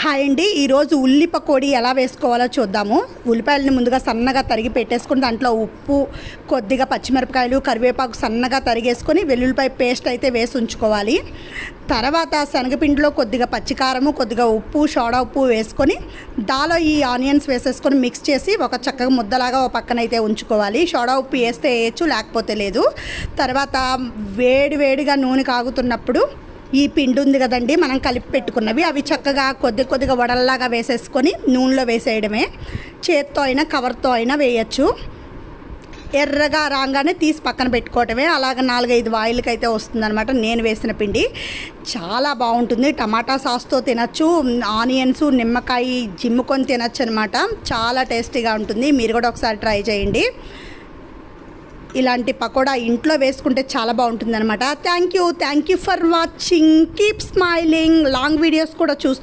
Hi అండి. ఈరోజు ఉల్లి పకోడీ ఎలా వేసుకోవాలో చూద్దాము. ఉల్లిపాయలని ముందుగా సన్నగా తరిగి పెట్టేసుకుని దాంట్లో ఉప్పు కొద్దిగా పచ్చిమిరపకాయలు కరివేపాకు సన్నగా తరిగేసుకొని వెల్లుల్లిపాయ పేస్ట్ అయితే వేసి ఉంచుకోవాలి. తర్వాత శనగపిండిలో కొద్దిగా పచ్చికారము కొద్దిగా ఉప్పు సోడా ఉప్పు వేసుకొని దాలో ఈ ఆనియన్స్ వేసేసుకొని మిక్స్ చేసి ఒక చక్కగా ముద్దలాగా ఒక పక్కన అయితే ఉంచుకోవాలి. సోడా ఉప్పు వేస్తే వేయచ్చు లేకపోతే లేదు. తర్వాత వేడి వేడిగా నూనె కాగుతున్నప్పుడు ఈ పిండి ఉంది కదండి మనం కలిపి పెట్టుకున్నవి. అవి చక్కగా కొద్ది కొద్దిగా వడల్లాగా వేసేసుకొని నూనెలో వేసేయడమే. చేత్తో అయినా కవర్తో అయినా వేయచ్చు. ఎర్రగా రాగానే తీసి పక్కన పెట్టుకోవటమే. అలాగ నాలుగైదు వాయిల్కి అయితే వస్తుందన్నమాట నేను వేసిన పిండి. చాలా బాగుంటుంది. టమాటా సాస్తో తినచ్చు. ఆనియన్స్ నిమ్మకాయ జిమ్ముకొని తినచ్చు అనమాట చాలా టేస్టీగా ఉంటుంది. మీరు కూడా ఒకసారి ట్రై చేయండి. ఇలాంటి పకోడా ఇంట్లో వేసుకుంటే చాలా బాగుంటుంది అనమాట thank you thank you for watching keep smiling long videos కూడా చూస్తూ